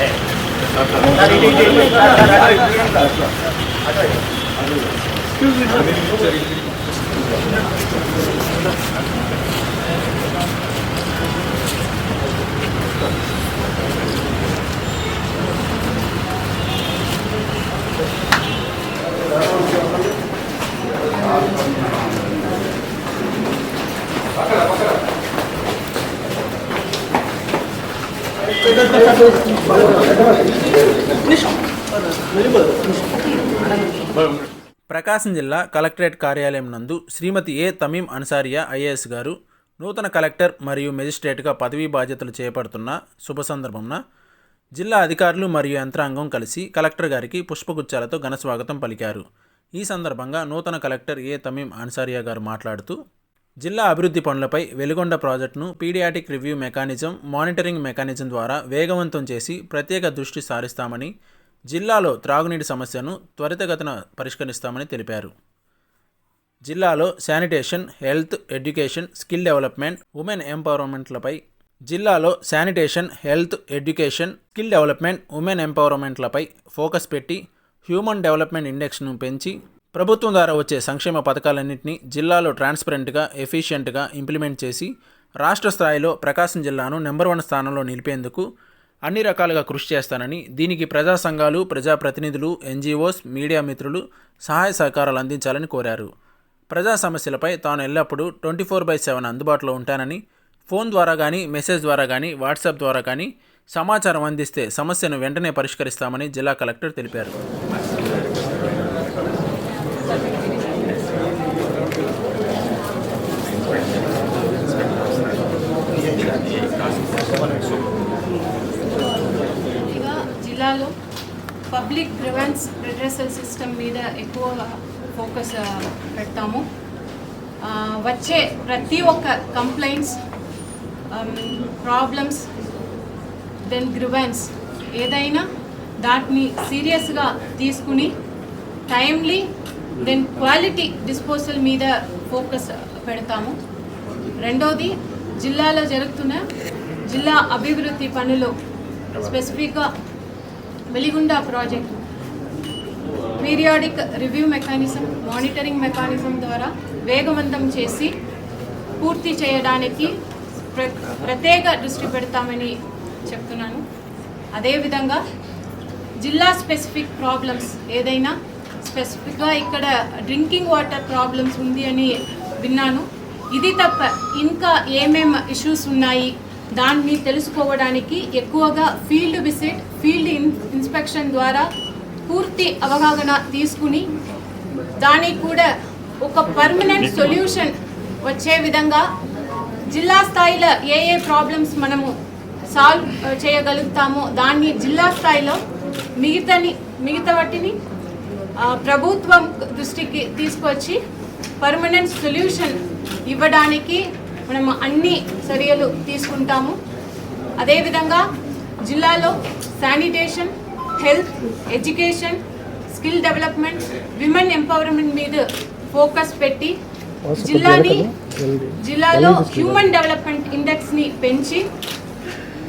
Excuse me, I'm ప్రకాశం జిల్లా collectorate కార్యాలయం నందు శ్రీమతి ఏ తమీం అన్సారియా ఐఏఎస్ గారు నూతన కలెక్టర్ మరియు మెజిస్ట్రేట్గా పదవీ బాధ్యతలు చేపడుతున్న శుభ సందర్భంన జిల్లా అధికారులు మరియు యంత్రాంగం కలిసి కలెక్టర్ గారికి పుష్పగుచ్చాలతో ఘన స్వాగతం పలికారు. ఈ సందర్భంగా నూతన కలెక్టర్ ఏ తమీం అన్సారియా గారు మాట్లాడుతూ జిల్లా అభివృద్ధి పనులపై వెలుగొండ ప్రాజెక్టును periodic review mechanism monitoring mechanism ద్వారా వేగవంతం చేసి ప్రత్యేక దృష్టి సారిస్తామని జిల్లాలో త్రాగునీటి సమస్యను త్వరితగతిన పరిష్కరిస్తామని తెలిపారు. జిల్లాలో sanitation health education skill development women ఎంపవర్మెంట్లపై జిల్లాలో sanitation health education skill development women ఎంపవర్మెంట్లపై focus పెట్టి హ్యూమన్ డెవలప్మెంట్ ఇండెక్స్ను పెంచి ప్రభుత్వం ద్వారా వచ్చే సంక్షేమ పథకాలన్నింటినీ జిల్లాలో ట్రాన్స్పరెంట్గా ఎఫిషియెంట్గా ఇంప్లిమెంట్ చేసి రాష్ట్ర స్థాయిలో ప్రకాశం జిల్లాను నెంబర్ వన్ స్థానంలో నిలిపేందుకు అన్ని రకాలుగా కృషి చేస్తానని దీనికి ప్రజా సంఘాలు ప్రజాప్రతినిధులు ఎన్జీఓస్ మీడియా మిత్రులు సహాయ సహకారాలు అందించాలని కోరారు. ప్రజా సమస్యలపై తాను ఎల్లప్పుడూ ట్వంటీ ఫోర్ బై సెవెన్ అందుబాటులో ఉంటానని ఫోన్ ద్వారా కానీ మెసేజ్ ద్వారా కానీ వాట్సాప్ ద్వారా కానీ సమాచారం అందిస్తే సమస్యను వెంటనే పరిష్కరిస్తామని జిల్లా కలెక్టర్ తెలిపారు. జిల్లాలో పబ్లిక్ గ్రివెన్స్ రిడ్రెసల్ సిస్టమ్ మీద ఎక్కువ ఫోకస్ పెడతాము. వచ్చే ప్రతి ఒక్క కంప్లైంట్స్ ప్రాబ్లమ్స్ దెన్ గ్రివెన్స్ ఏదైనా దాటిని సీరియస్గా తీసుకుని టైమ్లీ దెన్ క్వాలిటీ డిస్పోజల్ మీద ఫోకస్ పెడతాము. రెండోది జిల్లాలో జరుగుతున్న జిల్లా అభివృద్ధి పనులు స్పెసిఫిక్గా Veligonda project periodic review mechanism monitoring mechanism ద్వారా వేగవంతం చేసి పూర్తి చేయడానికి ప్ర ప్రత్యేక దృష్టి పెడతామని చెప్తున్నాను. అదేవిధంగా జిల్లా స్పెసిఫిక్ ప్రాబ్లమ్స్ ఏదైనా స్పెసిఫిక్గా ఇక్కడ డ్రింకింగ్ వాటర్ ప్రాబ్లమ్స్ ఉంది అని విన్నాను. ఇది తప్ప ఇంకా ఏమేం ఇష్యూస్ ఉన్నాయి? దాన్ని తెలుసుకోవడానికి ఎక్కువగా field visit field in inspection ద్వారా పూర్తి అవగాహన తీసుకుని దానికి కూడా ఒక పర్మనెంట్ సొల్యూషన్ వచ్చే విధంగా జిల్లా స్థాయిలో ఏ ఏ ప్రాబ్లమ్స్ మనము సాల్వ్ చేయగలుగుతామో దాన్ని జిల్లా స్థాయిలో మిగతాని మిగతా వాటిని ప్రభుత్వం దృష్టికి తీసుకొచ్చి పర్మనెంట్ సొల్యూషన్ ఇవ్వడానికి మనం అన్ని చర్యలు తీసుకుంటాము. అదేవిధంగా జిల్లాలో sanitation health education skill development women empowerment మీద ఫోకస్ పెట్టి జిల్లాని జిల్లాలో హ్యూమన్ డెవలప్మెంట్ ఇండెక్స్ని పెంచి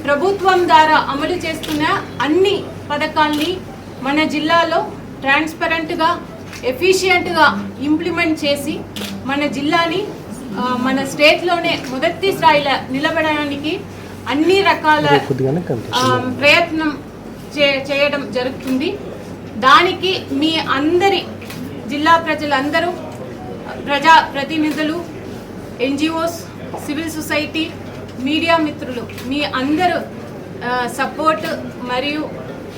ప్రభుత్వం ద్వారా అమలు చేస్తున్న అన్ని పథకాల్ని మన జిల్లాలో ట్రాన్స్పరెంట్గా ఎఫిషియెంట్గా ఇంప్లిమెంట్ చేసి మన జిల్లాని మన స్టేట్లోనే మొదటి స్థాయిలో నిలబడడానికి అన్ని రకాల ప్రయత్నం చే చేయడం జరుగుతుంది. దానికి మీ అందరి జిల్లా ప్రజలందరూ ప్రజా ప్రతినిధులు ఎన్జిఓస్ సివిల్ సొసైటీ మీడియా మిత్రులు మీ అందరూ సపోర్ట్ మరియు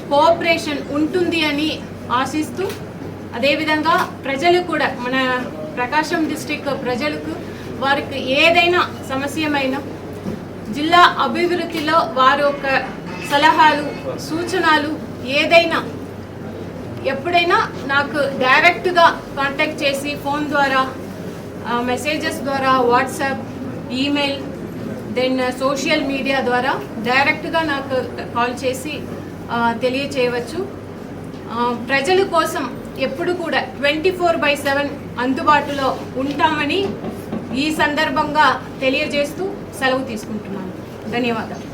కోఆపరేషన్ ఉంటుంది అని ఆశిస్తూ అదేవిధంగా ప్రజలు కూడా మన ప్రకాశం డిస్టిక్ ప్రజలకు వారికి ఏదైనా సమస్యమైన జిల్లా అభివృద్ధిలో వారి యొక్క సలహాలు సూచనలు ఏదైనా ఎప్పుడైనా నాకు డైరెక్ట్గా కాంటాక్ట్ చేసి ఫోన్ ద్వారా మెసేజెస్ ద్వారా WhatsApp email then social media ద్వారా డైరెక్ట్గా నాకు కాల్ చేసి తెలియచేయవచ్చు. ప్రజల కోసం ఎప్పుడు కూడా ట్వంటీ ఫోర్ బై సెవెన్ అందుబాటులో ఉంటామని ఈ సందర్భంగా తెలియజేస్తూ సెలవు తీసుకుంటున్నాను. ధన్యవాదాలు.